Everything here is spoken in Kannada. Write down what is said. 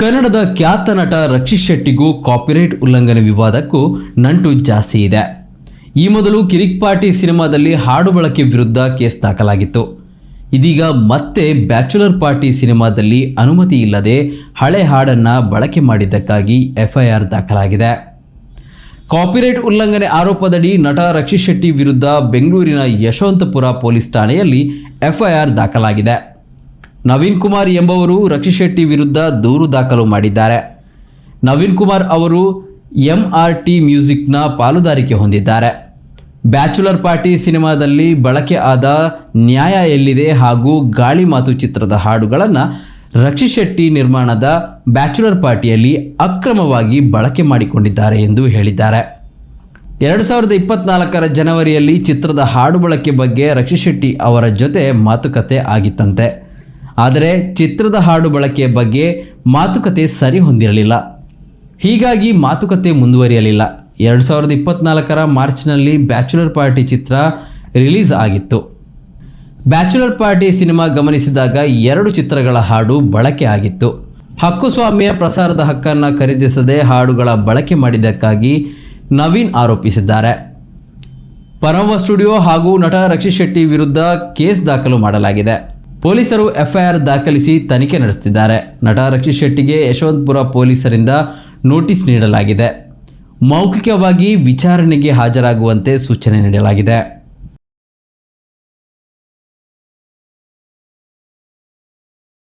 ಕನ್ನಡದ ಖ್ಯಾತ ನಟ ರಕ್ಷಿತ್ ಶೆಟ್ಟಿಗೂ ಕಾಪಿರೈಟ್ ಉಲ್ಲಂಘನೆ ವಿವಾದಕ್ಕೂ ನಂಟು ಜಾಸ್ತಿ ಇದೆ. ಈ ಮೊದಲು ಕಿರಿಕ್ ಪಾರ್ಟಿ ಸಿನಿಮಾದಲ್ಲಿ ಹಾಡು ಬಳಕೆ ವಿರುದ್ಧ ಕೇಸ್ ದಾಖಲಾಗಿತ್ತು. ಇದೀಗ ಮತ್ತೆ ಬ್ಯಾಚುಲರ್ ಪಾರ್ಟಿ ಸಿನಿಮಾದಲ್ಲಿ ಅನುಮತಿ ಇಲ್ಲದೆ ಹಳೆ ಹಾಡನ್ನು ಬಳಕೆ ಮಾಡಿದ್ದಕ್ಕಾಗಿ ಎಫ್ಐಆರ್ ದಾಖಲಾಗಿದೆ. ಕಾಪಿರೈಟ್ ಉಲ್ಲಂಘನೆ ಆರೋಪದಡಿ ನಟ ರಕ್ಷಿತ್ ಶೆಟ್ಟಿ ವಿರುದ್ಧ ಬೆಂಗಳೂರಿನ ಯಶವಂತಪುರ ಪೊಲೀಸ್ ಠಾಣೆಯಲ್ಲಿ ಎಫ್ಐಆರ್ ದಾಖಲಾಗಿದೆ. ನವೀನ್ ಕುಮಾರ್ ಎಂಬವರು ರಕ್ಷಿತ್ ಶೆಟ್ಟಿ ವಿರುದ್ಧ ದೂರು ದಾಖಲು ಮಾಡಿದ್ದಾರೆ. ನವೀನ್ ಕುಮಾರ್ ಅವರು ಎಂ ಆರ್ ಟಿ ಮ್ಯೂಸಿಕ್ನ ಪಾಲುದಾರಿಕೆ ಹೊಂದಿದ್ದಾರೆ. ಬ್ಯಾಚುಲರ್ ಪಾರ್ಟಿ ಸಿನಿಮಾದಲ್ಲಿ ಬಳಕೆ ಆದ ನ್ಯಾಯ ಎಲ್ಲಿದೆ ಹಾಗೂ ಗಾಳಿ ಮಾತು ಚಿತ್ರದ ಹಾಡುಗಳನ್ನು ರಕ್ಷಿತ್ ಶೆಟ್ಟಿ ನಿರ್ಮಾಣದ ಬ್ಯಾಚುಲರ್ ಪಾರ್ಟಿಯಲ್ಲಿ ಅಕ್ರಮವಾಗಿ ಬಳಕೆ ಮಾಡಿಕೊಂಡಿದ್ದಾರೆ ಎಂದು ಹೇಳಿದ್ದಾರೆ. ಎರಡು ಸಾವಿರದ ಇಪ್ಪತ್ನಾಲ್ಕರ ಜನವರಿಯಲ್ಲಿ ಚಿತ್ರದ ಹಾಡು ಬಳಕೆ ಬಗ್ಗೆ ರಕ್ಷಿತ್ ಶೆಟ್ಟಿ ಅವರ ಜೊತೆ ಮಾತುಕತೆ ಆಗಿತ್ತಂತೆ. ಆದರೆ ಚಿತ್ರದ ಹಾಡು ಬಳಕೆಯ ಬಗ್ಗೆ ಮಾತುಕತೆ ಸರಿ ಹೊಂದಿರಲಿಲ್ಲ. ಹೀಗಾಗಿ ಮಾತುಕತೆ ಮುಂದುವರಿಯಲಿಲ್ಲ. ಎರಡು ಸಾವಿರದ ಇಪ್ಪತ್ನಾಲ್ಕರ ಮಾರ್ಚ್ನಲ್ಲಿ ಬ್ಯಾಚುಲರ್ ಪಾರ್ಟಿ ಚಿತ್ರ ರಿಲೀಸ್ ಆಗಿತ್ತು. ಬ್ಯಾಚುಲರ್ ಪಾರ್ಟಿ ಸಿನಿಮಾ ಗಮನಿಸಿದಾಗ ಎರಡು ಚಿತ್ರಗಳ ಹಾಡು ಬಳಕೆ ಆಗಿತ್ತು. ಹಕ್ಕುಸ್ವಾಮಿಯ ಪ್ರಸಾರದ ಹಕ್ಕನ್ನು ಖರೀದಿಸದೆ ಹಾಡುಗಳ ಬಳಕೆ ಮಾಡಿದ್ದಕ್ಕಾಗಿ ನವೀನ್ ಆರೋಪಿಸಿದ್ದಾರೆ. ಪರಮ ಸ್ಟುಡಿಯೋ ಹಾಗೂ ನಟ ರಕ್ಷಿತ್ ಶೆಟ್ಟಿ ವಿರುದ್ಧ ಕೇಸ್ ದಾಖಲು ಮಾಡಲಾಗಿದೆ. ಪೊಲೀಸರು ಎಫ್ಐಆರ್ ದಾಖಲಿಸಿ ತನಿಖೆ ನಡೆಸುತ್ತಿದ್ದಾರೆ. ನಟ ರಕ್ಷಿತ್ ಶೆಟ್ಟಿಗೆ ಯಶವಂತಪುರ ಪೊಲೀಸರಿಂದ ನೋಟಿಸ್ ನೀಡಲಾಗಿದೆ. ಮೌಖಿಕವಾಗಿ ವಿಚಾರಣೆಗೆ ಹಾಜರಾಗುವಂತೆ ಸೂಚನೆ ನೀಡಲಾಗಿದೆ.